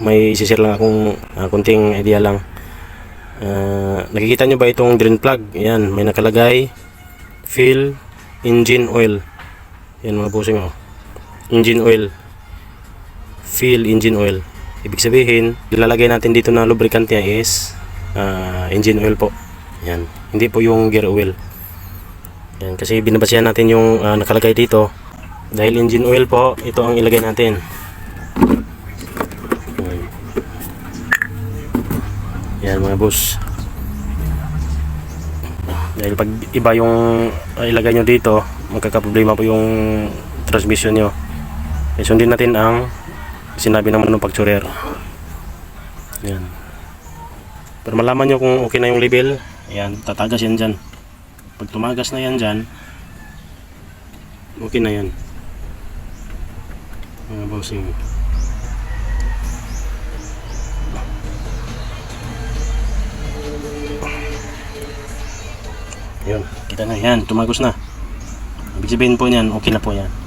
may isisir lang akong ah, kunting idea lang. Ah, nakikita nyo ba itong drain plug? Yan, may nakalagay fill engine oil. Yan mga bossing oh. Engine oil. Fill engine oil. Ibig sabihin, ilalagay natin dito na lubricant niya is ah, engine oil po. Yan. Hindi po yung gear oil. Yan, kasi binabasihan natin yung ah, nakalagay dito. Dahil engine oil po, ito ang ilagay natin. Yan. Yan mga boss. Dahil pag iba yung ah, ilagay nyo dito, magkakaproblema po yung transmission nyo. Eh, sundin natin ang sinabi ng manufacturer. Yan. Para malaman nyo kung okay na yung level, ayan, tatagas yan dyan. Pag tumagas na yan dyan, okay na yan. Mga bossing. Yun, kita na yan, tumagos na. Ibig sabihin po niyan, okay na po yan.